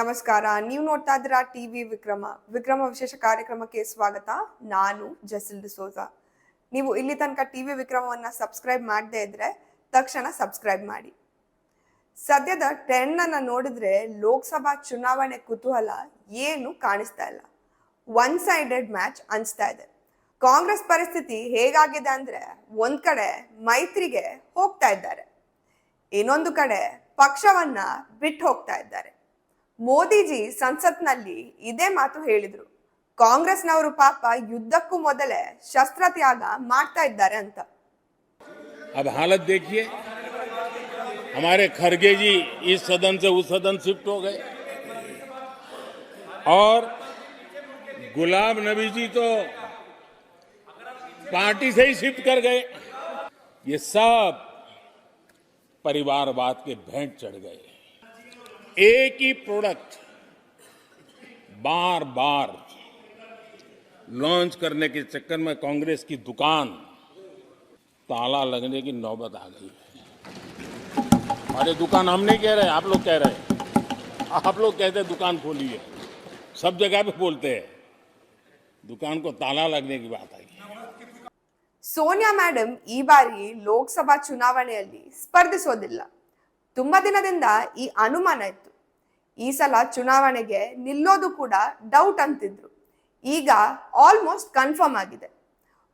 ನಮಸ್ಕಾರ. ನೀವು ನೋಡ್ತಾ ಇದ್ದೀರಾ ಟಿ ವಿ ವಿಕ್ರಮ. ವಿಕ್ರಮ ವಿಶೇಷ ಕಾರ್ಯಕ್ರಮಕ್ಕೆ ಸ್ವಾಗತ. ನಾನು ಜಸಿಲ್ ಡಿಸೋಜಾ ನೀವು ಇಲ್ಲಿ ತನಕ ಟಿವಿ ವಿಕ್ರಮವನ್ನು ಸಬ್ಸ್ಕ್ರೈಬ್ ಮಾಡದೇ ಇದ್ರೆ ತಕ್ಷಣ ಸಬ್ಸ್ಕ್ರೈಬ್ ಮಾಡಿ. ಸದ್ಯದ ಟ್ರೆಂಡ್ ಅನ್ನ ನೋಡಿದ್ರೆ ಲೋಕಸಭಾ ಚುನಾವಣೆ ಕುತೂಹಲ ಏನು ಕಾಣಿಸ್ತಾ ಇಲ್ಲ. ಒನ್ ಸೈಡೆಡ್ ಮ್ಯಾಚ್ ಅನ್ಸ್ತಾ ಇದೆ. ಕಾಂಗ್ರೆಸ್ ಪರಿಸ್ಥಿತಿ ಹೇಗಾಗಿದೆ ಅಂದ್ರೆ ಒಂದ್ ಕಡೆ ಮೈತ್ರಿಗೆ ಹೋಗ್ತಾ ಇದ್ದಾರೆ. ಇನ್ನೊಂದು ಕಡೆ ಪಕ್ಷವನ್ನ ಬಿಟ್ಟು ಹೋಗ್ತಾ ಇದ್ದಾರೆ. ಮೋದಿಜಿ ಸಂಸತ್ನಲ್ಲಿ ಇದೇ ಮಾತು ಹೇಳಿದ್ರು ಕಾಂಗ್ರೆಸ್ನವರು ಪಾಪ ಯುದ್ಧಕ್ಕೂ ಮೊದಲೇ ಶಸ್ತ್ರತ್ಯಾಗ ಮಾಡ್ತಾ ಇದ್ದಾರೆ ಅಂತ अब हालत देखिए हमारे खरगे जी इस सदन से उस सदन शिफ्ट हो गए और गुलाम नबी जी तो पार्टी से ही शिफ्ट कर गए ये सब परिवारवाद के भेंट चढ़ गए एक ही प्रोडक्ट बार बार लॉन्च करने के चक्कर में कांग्रेस की दुकान ताला लगने की नौबत आ गई है अरे दुकान हम नहीं कह रहे आप लोग कह रहे हैं आप लोग कहते हैं दुकान खोली है सब जगह पे बोलते हैं दुकान को ताला लगने की बात आई ಸೋನಿಯಾ ಮೇಡಮ್ ಈ ಬಾರಿ ಲೋಕಸಭಾ ಚುನಾವಣೆಯಲ್ಲಿ ಸ್ಪರ್ಧಿಸೋದಿಲ್ಲ ತುಂಬಾ ದಿನದಿಂದ ಈ ಅನುಮಾನ ಇತ್ತು ಈ ಸಲ ಚುನಾವಣೆಗೆ ನಿಲ್ಲೋದು ಕೂಡ ಡೌಟ್ ಅಂತಿದ್ರು. ಈಗ ಆಲ್ಮೋಸ್ಟ್ ಕನ್ಫರ್ಮ್ ಆಗಿದೆ.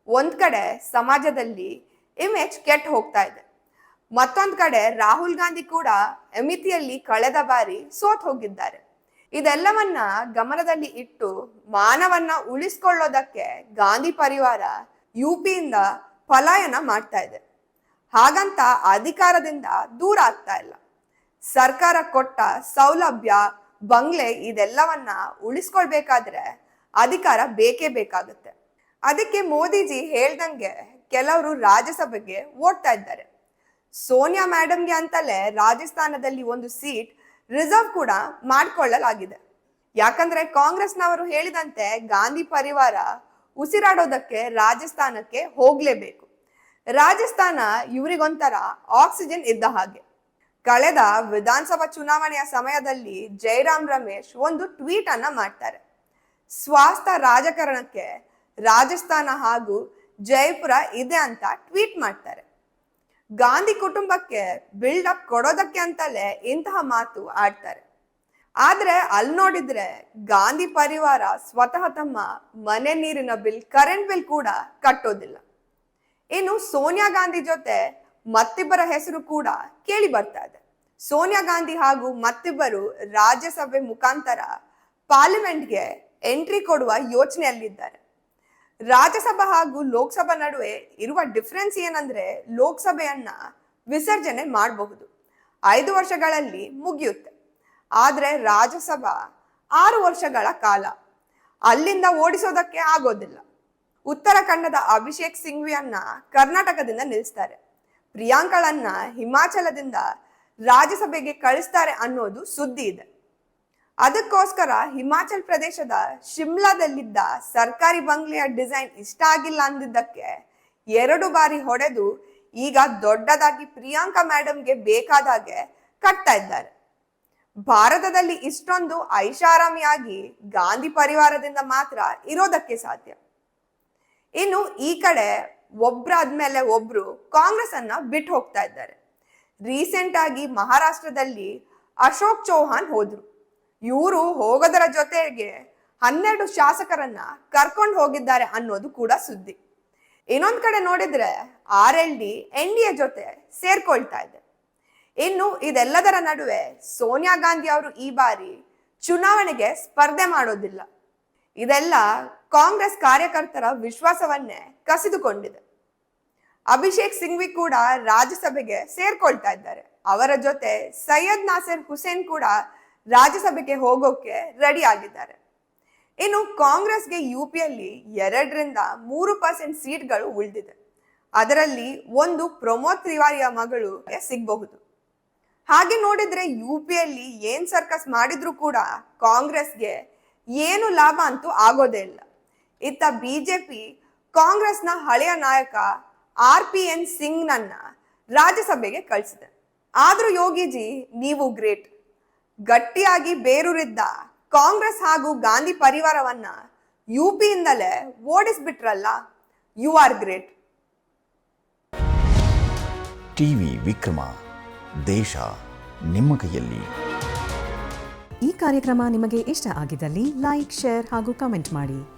ಒಂದ್ ಕಡೆ ಸಮಾಜದಲ್ಲಿ ಇಮೇಜ್ ಕೆಟ್ಟ ಹೋಗ್ತಾ ಇದೆ. ಮತ್ತೊಂದ್ ಕಡೆ ರಾಹುಲ್ ಗಾಂಧಿ ಕೂಡ ಅಮಿತಿಯಲ್ಲಿ ಕಳೆದ ಬಾರಿ ಸೋತ್ ಹೋಗಿದ್ದಾರೆ. ಇದೆಲ್ಲವನ್ನ ಗಮನದಲ್ಲಿ ಇಟ್ಟು ಮಾನವನ್ನ ಉಳಿಸ್ಕೊಳ್ಳೋದಕ್ಕೆ ಗಾಂಧಿ ಪರಿವಾರ ಯುಪಿಯಿಂದ ಪಲಾಯನ ಮಾಡ್ತಾ ಇದೆ. ಹಾಗಂತ ಅಧಿಕಾರದಿಂದ ದೂರ ಆಗ್ತಾ ಇಲ್ಲ. ಸರ್ಕಾರ ಕೊಟ್ಟ ಸೌಲಭ್ಯ, ಬಂಗ್ಲೆ ಇದೆಲ್ಲವನ್ನ ಉಳಿಸ್ಕೊಳ್ಬೇಕಾದ್ರೆ ಅಧಿಕಾರ ಬೇಕೇ ಬೇಕಾಗುತ್ತೆ. ಅದಕ್ಕೆ ಮೋದಿಜಿ ಹೇಳ್ದಂಗೆ ಕೆಲವರು ರಾಜ್ಯಸಭೆಗೆ ಓಡ್ತಾ ಇದ್ದಾರೆ. ಸೋನಿಯಾ ಮ್ಯಾಡಮ್ಗೆ ಅಂತಲೇ ರಾಜಸ್ಥಾನದಲ್ಲಿ ಒಂದು ಸೀಟ್ ರಿಸರ್ವ್ ಕೂಡ ಮಾಡ್ಕೊಳ್ಳಲಾಗಿದೆ. ಯಾಕಂದ್ರೆ ಕಾಂಗ್ರೆಸ್ನವರು ಹೇಳಿದಂತೆ ಗಾಂಧಿ ಪರಿವಾರ ಉಸಿರಾಡೋದಕ್ಕೆ ರಾಜಸ್ಥಾನಕ್ಕೆ ಹೋಗ್ಲೇಬೇಕು. ರಾಜಸ್ಥಾನ ಇವರಿಗೊಂಥರ ಆಕ್ಸಿಜನ್ ಇದ್ದ ಹಾಗೆ. ಕಳೆದ ವಿಧಾನಸಭಾ ಚುನಾವಣೆಯ ಸಮಯದಲ್ಲಿ ಜೈರಾಮ್ ರಮೇಶ್ ಒಂದು ಟ್ವೀಟ್ ಅನ್ನ ಮಾಡ್ತಾರೆ. ಸ್ವಾಸ್ಥ ರಾಜಕಾರಣಕ್ಕೆ ರಾಜಸ್ಥಾನ ಹಾಗೂ ಜೈಪುರ ಇದೆ ಅಂತ ಟ್ವೀಟ್ ಮಾಡ್ತಾರೆ. ಗಾಂಧಿ ಕುಟುಂಬಕ್ಕೆ ಬಿಲ್ಡ್ ಅಪ್ ಕೊಡೋದಕ್ಕೆ ಅಂತಲೇ ಇಂತಹ ಮಾತು ಆಡ್ತಾರೆ. ಆದ್ರೆ ಅಲ್ಲಿ ನೋಡಿದ್ರೆ ಗಾಂಧಿ ಪರಿವಾರ ಸ್ವತಃ ತಮ್ಮ ಮನೆ ನೀರಿನ ಬಿಲ್, ಕರೆಂಟ್ ಬಿಲ್ ಕೂಡ ಕಟ್ಟೋದಿಲ್ಲ. ಇನ್ನು ಸೋನಿಯಾ ಗಾಂಧಿ ಜೊತೆ ಮತ್ತಿಬ್ಬರ ಹೆಸರು ಕೂಡ ಕೇಳಿ ಬರ್ತಾ ಇದೆ. ಸೋನಿಯಾ ಗಾಂಧಿ ಹಾಗೂ ಮತ್ತಿಬ್ಬರು ರಾಜ್ಯಸಭೆ ಮುಖಾಂತರ ಪಾರ್ಲಿಮೆಂಟ್ಗೆ ಎಂಟ್ರಿ ಕೊಡುವ ಯೋಚನೆಯಲ್ಲಿದ್ದಾರೆ. ರಾಜ್ಯಸಭಾ ಹಾಗೂ ಲೋಕಸಭಾ ನಡುವೆ ಇರುವ ಡಿಫ್ರೆನ್ಸ್ ಏನಂದ್ರೆ ಲೋಕಸಭೆಯನ್ನ ವಿಸರ್ಜನೆ ಮಾಡಬಹುದು. ಐದು ವರ್ಷಗಳಲ್ಲಿ ಮುಗಿಯುತ್ತೆ. ಆದ್ರೆ ರಾಜ್ಯಸಭಾ ಆರು ವರ್ಷಗಳ ಕಾಲ. ಅಲ್ಲಿಂದ ಓಡಿಸೋದಕ್ಕೆ ಆಗೋದಿಲ್ಲ. ಉತ್ತರಾಖಂಡದ ಅಭಿಷೇಕ್ ಸಿಂಘ್ವಿಯನ್ನ ಕರ್ನಾಟಕದಿಂದ ನಿಲ್ಲಿಸ್ತಾರೆ. ಪ್ರಿಯಾಂಕಳನ್ನ ಹಿಮಾಚಲದಿಂದ ರಾಜ್ಯಸಭೆಗೆ ಕಳಿಸ್ತಾರೆ ಅನ್ನೋದು ಸುದ್ದಿ ಇದೆ. ಅದಕ್ಕೋಸ್ಕರ ಹಿಮಾಚಲ್ ಪ್ರದೇಶದ ಶಿಮ್ಲಾದಲ್ಲಿದ್ದ ಸರ್ಕಾರಿ ಬಂಗ್ಲೆಯ ಡಿಸೈನ್ ಇಷ್ಟ ಆಗಿಲ್ಲ ಅಂದಿದ್ದಕ್ಕೆ ಎರಡು ಬಾರಿ ಹೊಡೆದು ಈಗ ದೊಡ್ಡದಾಗಿ ಪ್ರಿಯಾಂಕಾ ಮೇಡಮ್ಗೆ ಬೇಕಾದಾಗೆ ಕಟ್ತಾ ಇದ್ದಾರೆ. ಭಾರತದಲ್ಲಿ ಇಷ್ಟೊಂದು ಐಷಾರಾಮಿಯಾಗಿ ಗಾಂಧಿ ಪರಿವಾರದಿಂದ ಮಾತ್ರ ಇರೋದಕ್ಕೆ ಸಾಧ್ಯ. ಇನ್ನು ಈ ಕಡೆ ಒಬ್ರಾದ್ಮೇಲೆ ಒಬ್ರು ಕಾಂಗ್ರೆಸ್ ಅನ್ನ ಬಿಟ್ಟು ಹೋಗ್ತಾ ಇದ್ದಾರೆ. ರೀಸೆಂಟ್ ಆಗಿ ಮಹಾರಾಷ್ಟ್ರದಲ್ಲಿ ಅಶೋಕ್ ಚೌಹಾನ್ ಹೋದ್ರು. ಇವರು ಹೋಗೋದರ ಜೊತೆಗೆ ಹನ್ನೆರಡು ಶಾಸಕರನ್ನ ಕರ್ಕೊಂಡು ಹೋಗಿದ್ದಾರೆ ಅನ್ನೋದು ಕೂಡ ಸುದ್ದಿ. ಇನ್ನೊಂದ್ ಕಡೆ ನೋಡಿದ್ರೆ R L D, N D A ಜೊತೆ ಸೇರ್ಕೊಳ್ತಾ ಇದೆ. ಇನ್ನು ಇದೆಲ್ಲದರ ನಡುವೆ ಸೋನಿಯಾ ಗಾಂಧಿ ಅವರು ಈ ಬಾರಿ ಚುನಾವಣೆಗೆ ಸ್ಪರ್ಧೆ ಮಾಡೋದಿಲ್ಲ. ಇದೆಲ್ಲ ಕಾಂಗ್ರೆಸ್ ಕಾರ್ಯಕರ್ತರ ವಿಶ್ವಾಸವನ್ನೇ ಕಸಿದುಕೊಂಡಿದೆ. ಅಭಿಷೇಕ್ ಸಿಂಘ್ವಿ ಕೂಡ ರಾಜ್ಯಸಭೆಗೆ ಸೇರ್ಕೊಳ್ತಾ ಇದ್ದಾರೆ. ಅವರ ಜೊತೆ ಸೈಯದ್ ನಾಸಿರ್ ಹುಸೇನ್ ಕೂಡ ರಾಜ್ಯಸಭೆಗೆ ಹೋಗೋಕೆ ರೆಡಿ ಆಗಿದ್ದಾರೆ. ಇನ್ನು ಕಾಂಗ್ರೆಸ್ಗೆ ಯುಪಿಯಲ್ಲಿ ಎರಡರಿಂದ ಮೂರು ಪರ್ಸೆಂಟ್ ಸೀಟ್ಗಳು ಉಳಿದಿದೆ. ಅದರಲ್ಲಿ ಒಂದು ಪ್ರಮೋದ್ ತಿವಾರಿಯ ಮಗಳು ಸಿಗಬಹುದು. ಹಾಗೆ ನೋಡಿದ್ರೆ ಯುಪಿಯಲ್ಲಿ ಏನ್ ಸರ್ಕಸ್ ಮಾಡಿದ್ರು ಕೂಡ ಕಾಂಗ್ರೆಸ್ಗೆ ಏನು ಲಾಭ ಅಂತೂ ಆಗೋದೇ ಇಲ್ಲ. ಇತ್ತ ಬಿಜೆಪಿ ಕಾಂಗ್ರೆಸ್ನ ಹಳೆಯ ನಾಯಕ ಆರ್ ಪಿ ಎನ್ ಸಿಂಗ್ನನ್ನ ರಾಜ್ಯಸಭೆಗೆ ಕಳಿಸಿದೆ. ಆದರೂ ಯೋಗಿಜಿ ನೀವು ಗ್ರೇಟ್. ಗಟ್ಟಿಯಾಗಿ ಬೇರೂರಿದ್ದ ಕಾಂಗ್ರೆಸ್ ಹಾಗೂ ಗಾಂಧಿ ಪರಿವಾರವನ್ನ ಯುಪಿಯಿಂದಲೇ ಓಡಿಸ್ಬಿಟ್ರಲ್ಲ you are great. TV Vikrama ದೇಶ ನಿಮ್ಮ ಕೈಯಲ್ಲಿ. ಈ ಕಾರ್ಯಕ್ರಮ ನಿಮಗೆ ಇಷ್ಟ ಆಗಿದ್ದಲ್ಲಿ ಲೈಕ್ ಶೇರ್ ಹಾಗೂ ಕಮೆಂಟ್ ಮಾಡಿ.